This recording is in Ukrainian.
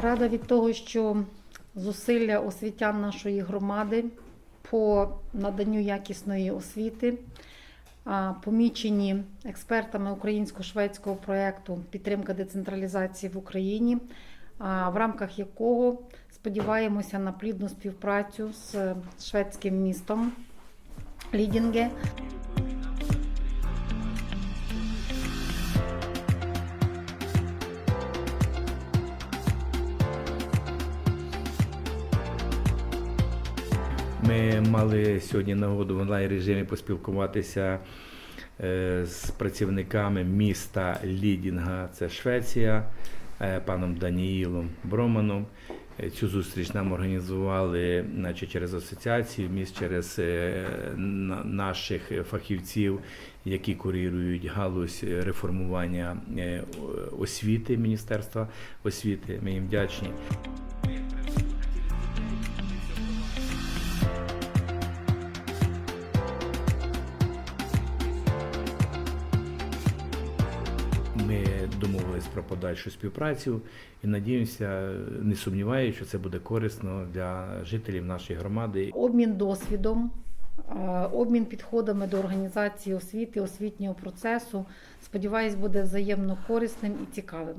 Рада від того, що зусилля освітян нашої громади по наданню якісної освіти помічені експертами українсько-шведського проєкту Підтримка децентралізації в Україні, в рамках якого сподіваємося на плідну співпрацю з шведським містом Лідінге. Ми мали сьогодні нагоду в онлайн режимі поспілкуватися е, з працівниками міста Лідінга, це Швеція, е, паном Даніїлом Броманом. Е, Цю зустріч нам організували наче через асоціацію міст, через наших фахівців, які курірують галузь реформування освіти Міністерства освіти. Ми їм вдячні. Домовились про подальшу співпрацю і надіємося, не сумніваюся, що це буде корисно для жителів нашої громади. обмін досвідом, е, обмін підходами до організації освіти, освітнього процесу. Сподіваюсь, буде взаємно корисним і цікавим.